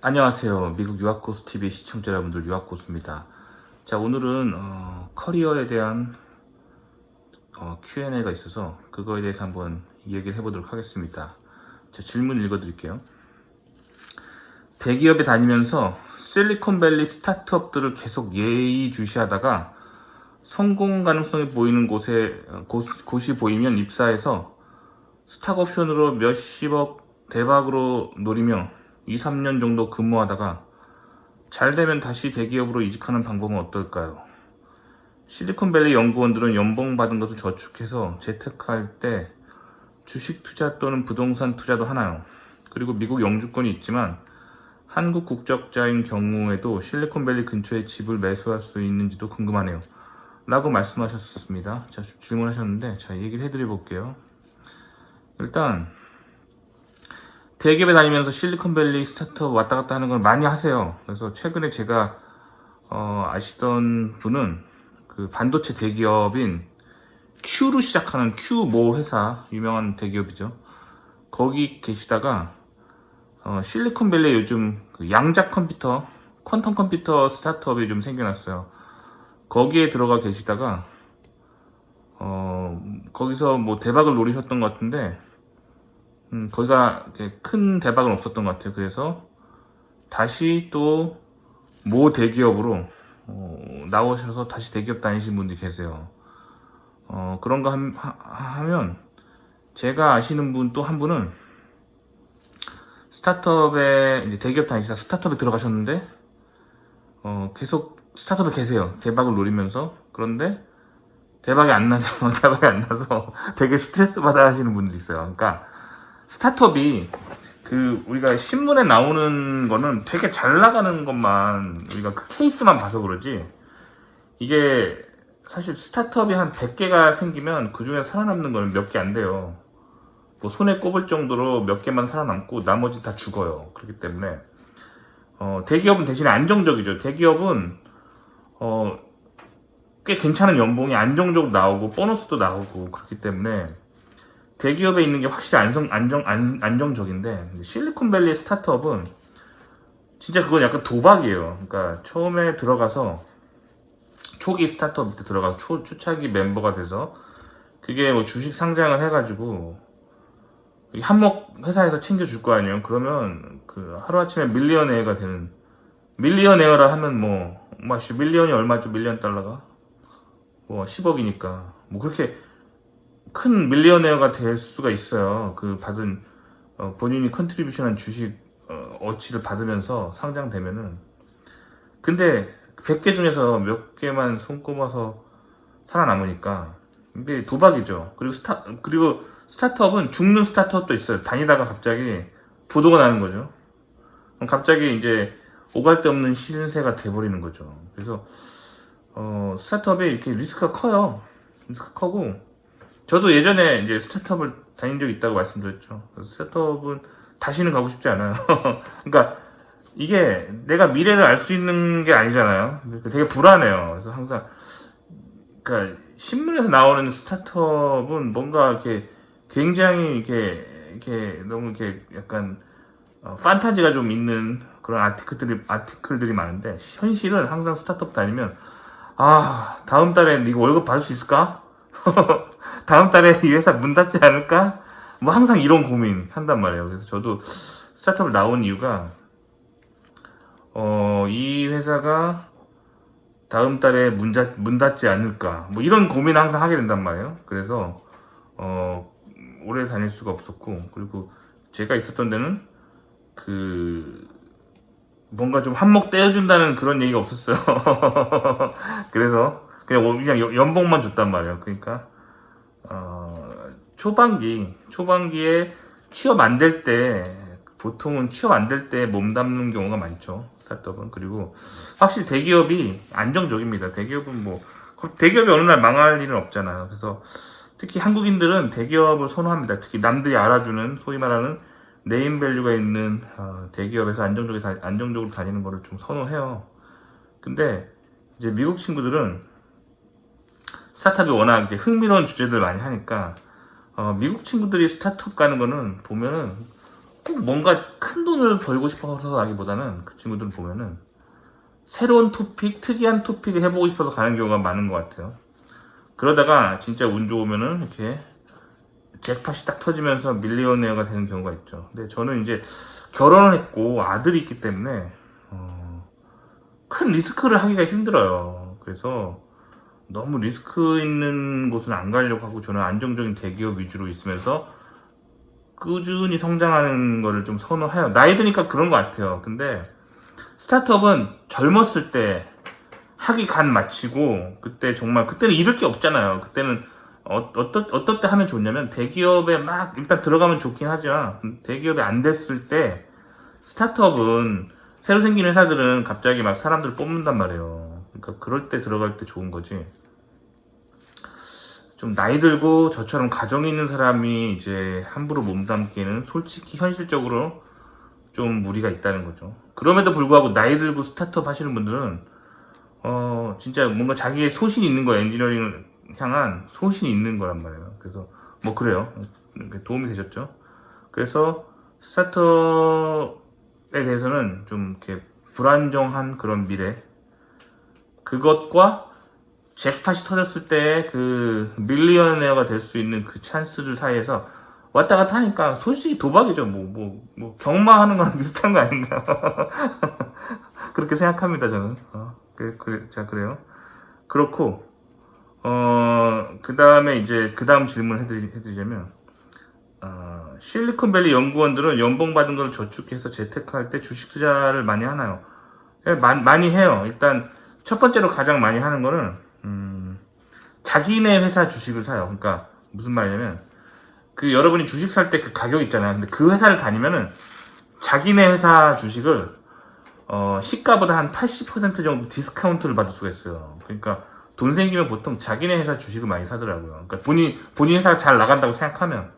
안녕하세요. 미국 유학고스 TV 시청자 여러분들 유학고스입니다. 자 오늘은 어, 커리어에 대한 어, Q&A가 있어서 그거에 대해서 한번 얘기를 해보도록 하겠습니다. 자 질문 읽어드릴게요. 대기업에 다니면서 실리콘밸리 스타트업들을 계속 예의주시하다가 성공 가능성이 보이는 곳에 어, 곳, 곳이 보이면 입사해서 스탁옵션으로 몇십억 대박으로 노리며 2, 3년 정도 근무하다가 잘 되면 다시 대기업으로 이직하는 방법은 어떨까요? 실리콘밸리 연구원들은 연봉 받은 것을 저축해서 재테크할 때 주식 투자 또는 부동산 투자도 하나요? 그리고 미국 영주권이 있지만 한국 국적자인 경우에도 실리콘밸리 근처에 집을 매수할 수 있는지도 궁금하네요. 라고 말씀하셨습니다. 자, 질문하셨는데, 자, 얘기를 해드려 볼게요. 일단, 대기업에 다니면서 실리콘밸리 스타트업 왔다 갔다 하는 걸 많이 하세요. 그래서 최근에 제가 어, 아시던 분은 그 반도체 대기업인 Q로 시작하는 Q 모 회사 유명한 대기업이죠. 거기 계시다가 어, 실리콘밸리에 요즘 그 양자 컴퓨터, 퀀텀 컴퓨터 스타트업이 좀 생겨났어요. 거기에 들어가 계시다가 어, 거기서 뭐 대박을 노리셨던 것 같은데 음, 거기가 큰 대박은 없었던 것 같아요. 그래서 다시 또 모 대기업으로 어, 나오셔서 다시 대기업 다니신 분들이 계세요. 어, 그런 거 함- 하, 면 제가 아시는 분 또 한 분은 스타트업에 이제 대기업 다니시다 스타트업에 들어가셨는데 어, 계속 스타트업에 계세요. 대박을 노리면서 그런데 대박이 안 나요. 대박이 안 나서 되게 스트레스 받아 하시는 분들이 있어요. 그러니까 스타트업이 그 우리가 신문에 나오는 거는 되게 잘 나가는 것만 우리가 그 케이스만 봐서 그러지 이게 사실 스타트업이 한 100개가 생기면 그 중에 살아남는 거는 몇 개 안 돼요. 뭐 손에 꼽을 정도로 몇 개만 살아남고 나머지 다 죽어요. 그렇기 때문에 어, 대기업은 대신에 안정적이죠. 대기업은 어, 꽤 괜찮은 연봉이 안정적으로 나오고 보너스도 나오고 그렇기 때문에 대기업에 있는 게 확실히 안성, 안정, 안, 안정적인데 실리콘밸리의 스타트업은 진짜 그건 약간 도박이에요. 그러니까 처음에 들어가서 초기 스타트업 때 들어가서 초, 초창기 멤버가 돼서 그게 뭐 주식 상장을 해가지고 이 한몫 회사에서 챙겨줄 거 아니에요. 그러면 그 하루아침에 밀리언에어가 되는 밀리언에어라 하면 뭐, 뭐, 씨, 밀리언이 얼마죠? 밀리언 달러가? 뭐, 10억이니까. 뭐, 그렇게 큰 밀리언웨어가 될 수가 있어요. 그 받은 어, 본인이 컨트리뷰션한 주식 어, 어치를 받으면서 상장되면은 근데 100개 중에서 몇 개만 손꼽아서 살아남으니까 근데 도박이죠. 그리고 스타 그리고 스타트업은 죽는 스타트업도 있어요. 다니다가 갑자기 부도가 나는 거죠. 갑자기 이제 오갈 데 없는 신세가 돼버리는 거죠. 그래서 어, 스타트업에 이렇게 리스크가 커요. 리스크가 커고 저도 예전에 이제 스타트업을 다닌 적이 있다고 말씀드렸죠. 스타트업은 다시는 가고 싶지 않아요. 그러니까 이게 내가 미래를 알 수 있는 게 아니잖아요. 그러니까 되게 불안해요. 그래서 항상 그러니까 신문에서 나오는 스타트업은 뭔가 이렇게 굉장히 이렇게 이렇게 너무 이렇게 약간 어, 판타지가 좀 있는 그런 아티클들이 아티클들이 많은데 현실은 항상 스타트업 다니면 아 다음 달에 이거 월급 받을 수 있을까? 다음 달에 이 회사 문 닫지 않을까? 뭐 항상 이런 고민 한단 말이에요. 그래서 저도 스타트업을 나온 이유가 어, 이 회사가 다음 달에 문, 닫, 문 닫지 않을까? 뭐 이런 고민을 항상 하게 된단 말이에요. 그래서 어, 오래 다닐 수가 없었고 그리고 제가 있었던 데는 그 뭔가 좀 한몫 떼어준다는 그런 얘기가 없었어요. 그래서 그냥 원- 그냥 연- 연봉만 줬단 말이에요. 그러니까 어, 초반기 초반기에 취업 안 될 때 보통은 취업 안 될 때 몸 담는 경우가 많죠. 스타트업은 그리고 확실히 대기업이 안정적입니다. 대기업은 뭐 대기업이 어느 날 망할 일은 없잖아요. 그래서 특히 한국인들은 대기업을 선호합니다. 특히 남들이 알아주는 소위 말하는 네임밸류가 있는 어, 대기업에서 안정적으로, 다, 안정적으로 다니는 거를 좀 선호해요. 근데 이제 미국 친구들은 스타트업이 워낙 이제 흥미로운 주제들 많이 하니까 어, 미국 친구들이 스타트업 가는 거는 보면은 꼭 뭔가 큰 돈을 벌고 싶어서라기보다는 그 친구들 보면은 새로운 토픽, 특이한 토픽을 해보고 싶어서 가는 경우가 많은 것 같아요. 그러다가 진짜 운 좋으면은 이렇게 잭팟이 딱 터지면서 밀리언웨어가 되는 경우가 있죠. 근데 저는 이제 결혼을 했고 아들이 있기 때문에 어, 큰 리스크를 하기가 힘들어요. 그래서 너무 리스크 있는 곳은 안 가려고 하고 저는 안정적인 대기업 위주로 있으면서 꾸준히 성장하는 거를 좀 선호해요. 나이 드니까 그런 것 같아요. 근데 스타트업은 젊었을 때 하기 간 마치고 그때 정말 그때는 잃을 게 없잖아요. 그때는 어, 어떠, 어떨 때 하면 좋냐면 대기업에 막 일단 들어가면 좋긴 하지만 대기업이 안 됐을 때 스타트업은 새로 생긴 회사들은 갑자기 막 사람들 뽑는단 말이에요. 그러니까 그럴 때 들어갈 때 좋은 거지. 좀 나이 들고 저처럼 가정이 있는 사람이 이제 함부로 몸담기에는 솔직히 현실적으로 좀 무리가 있다는 거죠. 그럼에도 불구하고 나이 들고 스타트업 하시는 분들은 어 진짜 뭔가 자기의 소신이 있는 거예요. 엔지니어링을 향한 소신이 있는 거란 말이에요. 그래서 뭐 그래요. 도움이 되셨죠? 그래서 스타트업에 대해서는 좀 이렇게 불안정한 그런 미래 그것과 잭팟이 터졌을 때 그 밀리언웨어가 될 수 있는 그 찬스들 사이에서 왔다 갔다 하니까 솔직히 도박이죠. 뭐, 뭐, 뭐, 경마하는 거랑 비슷한 거 아닌가. 그렇게 생각합니다, 저는. 어, 그, 그, 자, 그래요. 그렇고, 어, 그 다음에 이제, 그 다음 질문 해드리, 해드리자면, 어, 실리콘밸리 연구원들은 연봉 받은 걸 저축해서 재테크할 때 주식 투자를 많이 하나요? 예, 많이, 많이 해요. 일단, 첫 번째로 가장 많이 하는 거는, 음, 자기네 회사 주식을 사요. 그러니까, 무슨 말이냐면, 그 여러분이 주식 살 때 그 가격 있잖아요. 근데 그 회사를 다니면은 자기네 회사 주식을 어, 시가보다 한 80% 정도 디스카운트를 받을 수가 있어요. 그러니까 돈 생기면 보통 자기네 회사 주식을 많이 사더라고요. 그러니까 본인 본인 회사가 잘 나간다고 생각하면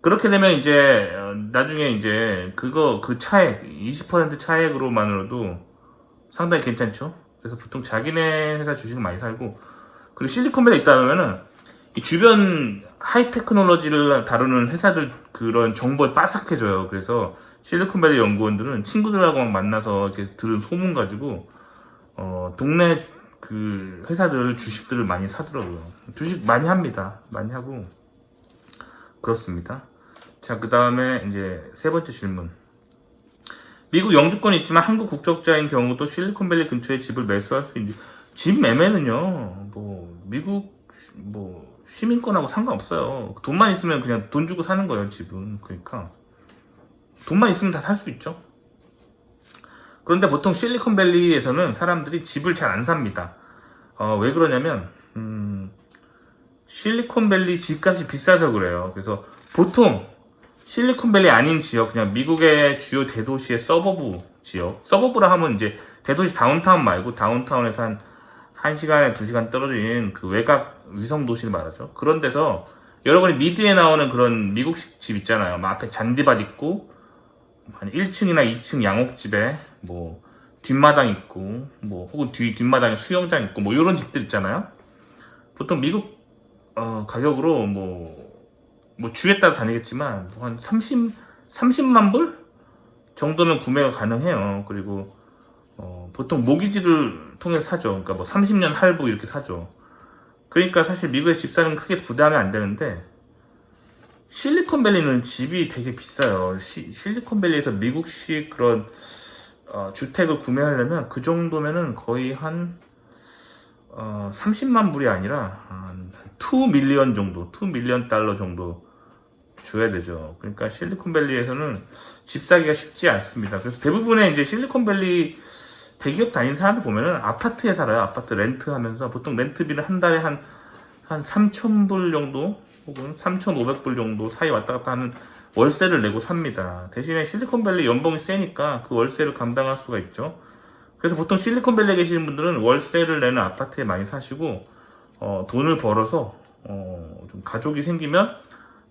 그렇게 되면 이제 어, 나중에 이제 그거 그 차액 20% 차액으로만으로도 상당히 괜찮죠. 그래서 보통 자기네 회사 주식을 많이 살고 그리고 실리콘밸리 있다 보면은 이 주변 하이테크놀로지를 다루는 회사들 그런 정보에 빠삭해져요. 그래서 실리콘밸리 연구원들은 친구들하고 막 만나서 이렇게 들은 소문 가지고 어, 동네 그 회사들 주식들을 많이 사더라고요. 주식 많이 합니다. 많이 하고 그렇습니다. 자, 그 다음에 이제 세 번째 질문. 미국 영주권이 있지만 한국 국적자인 경우도 실리콘밸리 근처에 집을 매수할 수 있는지. 집 매매는요 뭐 미국 뭐 시민권하고 상관없어요. 돈만 있으면 그냥 돈 주고 사는 거예요 집은. 그러니까. 돈만 있으면 다 살 수 있죠. 그런데 보통 실리콘밸리에서는 사람들이 집을 잘 안 삽니다. 어, 왜 그러냐면 음, 실리콘밸리 집값이 비싸서 그래요. 그래서 보통 실리콘밸리 아닌 지역, 그냥 미국의 주요 대도시의 서버브 지역. 서버브라 하면 이제 대도시 다운타운 말고 다운타운에서 한 1시간에 2시간 떨어진 그 외곽 위성 도시를 말하죠. 그런 데서 여러분이 미드에 나오는 그런 미국식 집 있잖아요. 막 앞에 잔디밭 있고, 한 1층이나 2층 양옥집에 뭐 뒷마당 있고, 뭐 혹은 뒤, 뒷마당에 수영장 있고, 뭐 이런 집들 있잖아요. 보통 미국 어, 가격으로 뭐 뭐 주에 따라 다니겠지만 뭐한 30, 30만 불 정도면 구매가 가능해요. 그리고 어, 보통 모기지를 통해 서 사죠. 그러니까 뭐 30년 할부 이렇게 사죠. 그러니까 사실 미국에 집 사는 크게 부담이 안 되는데 실리콘밸리는 집이 되게 비싸요. 시- 실리콘밸리에서 미국식 그런 어, 주택을 구매하려면 그 정도면은 거의 한 어, 30만 불이 아니라 한 2 밀리언 정도, 2 밀리언 달러 정도 줘야 되죠. 그러니까 실리콘밸리에서는 집 사기가 쉽지 않습니다. 그래서 대부분의 이제 실리콘밸리 대기업 다니는 사람들 보면은 아파트에 살아요. 아파트 렌트 하면서 보통 렌트비는 한 달에 한, 한 3,000불 정도 혹은 3,500불 정도 사이 왔다 갔다 하는 월세를 내고 삽니다. 대신에 실리콘밸리 연봉이 세니까 그 월세를 감당할 수가 있죠. 그래서 보통 실리콘밸리에 계시는 분들은 월세를 내는 아파트에 많이 사시고 어, 돈을 벌어서 어, 좀 가족이 생기면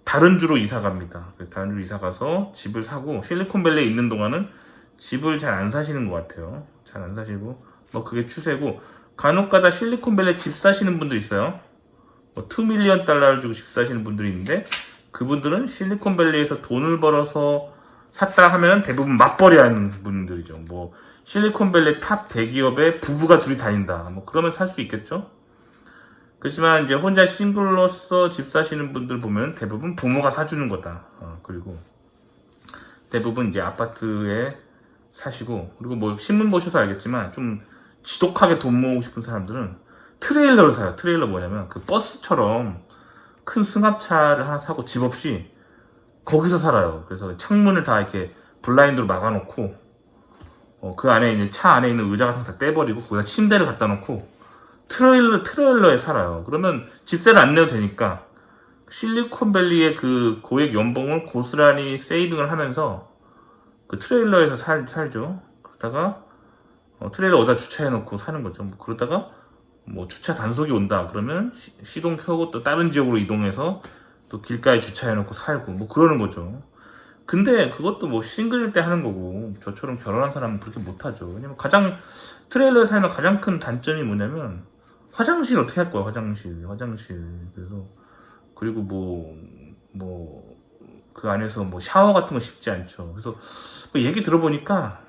다른 주로 이사 갑니다. 다른 주로 이사 가서 집을 사고 실리콘밸리에 있는 동안은 집을 잘 안 사시는 것 같아요. 잘 안 사시고 뭐 그게 추세고 간혹가다 실리콘밸리에 집 사시는 분들 있어요. 뭐 2밀리언 달러를 주고 집 사시는 분들이 있는데 그분들은 실리콘밸리에서 돈을 벌어서 샀다 하면 대부분 맞벌이 하는 분들이죠. 뭐 실리콘밸리 탑 대기업에 부부가 둘이 다닌다. 뭐 그러면 살 수 있겠죠. 그렇지만 이제 혼자 싱글로서 집 사시는 분들 보면 대부분 부모가 사주는 거다. 어, 그리고 대부분 이제 아파트에 사시고 그리고 뭐 신문 보셔서 알겠지만 좀 지독하게 돈 모으고 싶은 사람들은 트레일러를 사요. 트레일러 뭐냐면 그 버스처럼 큰 승합차를 하나 사고 집 없이 거기서 살아요. 그래서 창문을 다 이렇게 블라인드로 막아놓고 어, 그 안에 있는 차 안에 있는 의자 같은 거 다 떼버리고 거기다 침대를 갖다 놓고 트레일러 트레일러에 살아요. 그러면 집세를 안 내도 되니까 실리콘밸리의 그 고액 연봉을 고스란히 세이빙을 하면서 그 트레일러에서 살, 살죠. 그러다가 어, 트레일러 어디다 주차해놓고 사는 거죠. 뭐 그러다가 뭐 주차 단속이 온다 그러면 시, 시동 켜고 또 다른 지역으로 이동해서 또 길가에 주차해놓고 살고 뭐 그러는 거죠. 근데 그것도 뭐 싱글일 때 하는 거고 저처럼 결혼한 사람은 그렇게 못하죠. 왜냐면 가장 트레일러에 살면 가장 큰 단점이 뭐냐면 화장실 어떻게 할 거야 화장실 화장실 그래서 그리고 뭐 뭐 그 안에서 뭐 샤워 같은 거 쉽지 않죠. 그래서 그 얘기 들어보니까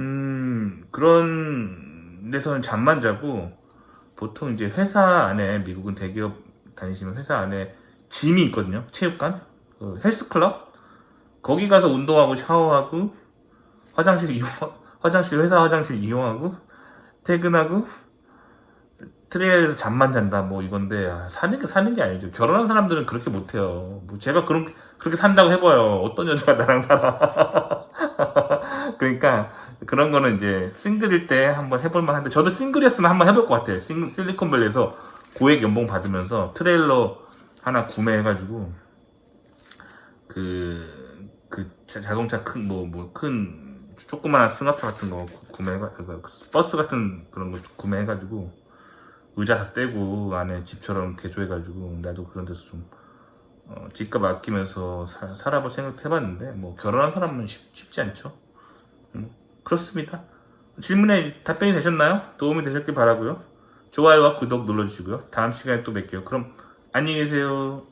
음 그런 데서는 잠만 자고 보통 이제 회사 안에 미국은 대기업 다니시면 회사 안에 짐이 있거든요. 체육관, 그 헬스클럽 거기 가서 운동하고 샤워하고 화장실 이용 화장실 회사 화장실 이용하고 퇴근하고 트레일에서 잠만 잔다 뭐 이건데 아, 사는 게 사는 게 아니죠. 결혼한 사람들은 그렇게 못해요. 뭐 제가 그런 그렇게 산다고 해봐요. 어떤 여자가 나랑 살아. 그러니까 그런 거는 이제 싱글일 때 한번 해볼 만한데 저도 싱글이었으면 한번 해볼 것 같아요. 싱- 실리콘밸리에서 고액 연봉 받으면서 트레일러 하나 구매해가지고 그, 그 자- 자동차 큰 뭐 뭐 큰 조그마한 승합차 같은 거 구매해가 그 버스 같은 그런 거 구매해가지고 의자 다 떼고 안에 집처럼 개조해가지고 나도 그런 데서 좀 어, 집값 아끼면서 사, 살아볼 생각 해봤는데 뭐 결혼한 사람은 쉽, 쉽지 않죠. 음, 그렇습니다. 질문에 답변이 되셨나요? 도움이 되셨길 바라고요. 좋아요와 구독 눌러주시고요. 다음 시간에 또 뵐게요. 그럼 안녕히 계세요.